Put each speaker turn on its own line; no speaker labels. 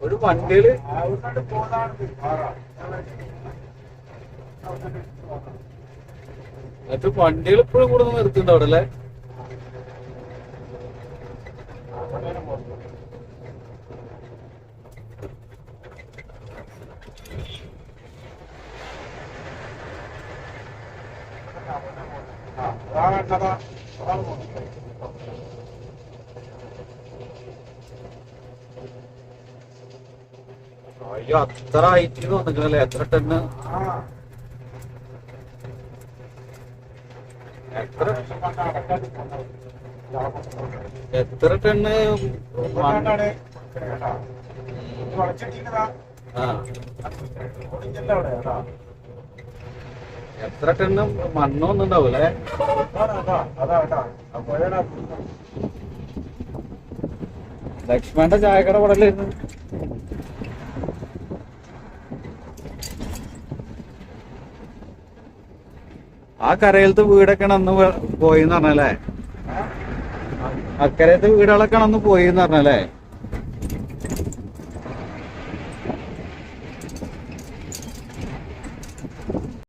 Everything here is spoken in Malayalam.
ഒരു
വണ്ടിയിൽ
എന്നിട്ട് വണ്ടികൾ ഇപ്പോഴും കൂടെ നിർത്തുന്നുണ്ട് അവിടെ അല്ലേ? അയ്യോ അത്ര ഹൈറ്റിൽ വന്നിക്കണല്ലേ? എത്ര ടണ്ണ് എത്ര? എത്ര ടണ്ണ് എത്ര ടണ്ണ് മണ്ണൊന്നും വന്നിണ്ടാവൂലേ ലക്ഷ്മണന്റെ ചായക്കട പടലായിരുന്നു ആ കരയിലത്തെ വീടൊക്കെ അന്ന് പോയിന്ന് പറഞ്ഞല്ലേ? അക്കരത്തെ വീടുകളൊക്കെ അന്ന് പോയിന്ന് പറഞ്ഞല്ലേ?